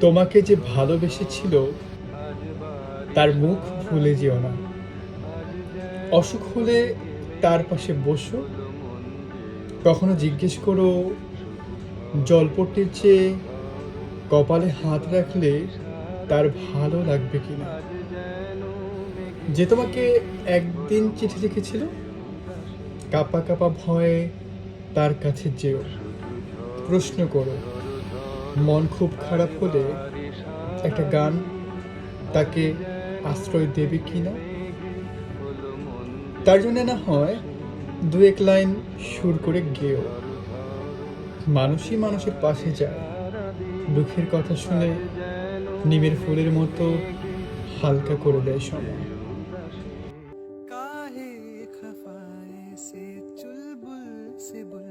তোমাকে যে ভালোবেসেছিল, তার মুখ ভুলে যেও না। অসুখ হলে তার পাশে বসো। কখনো জিজ্ঞেস করো জলপট্টির চেয়ে কপালে হাত রাখলে তার ভালো লাগবে কিনা? যে তোমাকে একদিন চিঠি লিখেছিল, কাপা কাপা ভয়ে তার কাছে যেও। প্রশ্ন করো মন খুব খারাপ হলে একটা গান তাকে আশ্রয় দেবে কিনা তার জন্য না হয় দু এক লাইন সুর করে গেও মানুষই মানুষের পাশে যায় দুঃখের কথা শুনে নিমের ফুলের মতো হালকা করে দেয় সময় काहे खफाए से चुलबुल से बुलबुल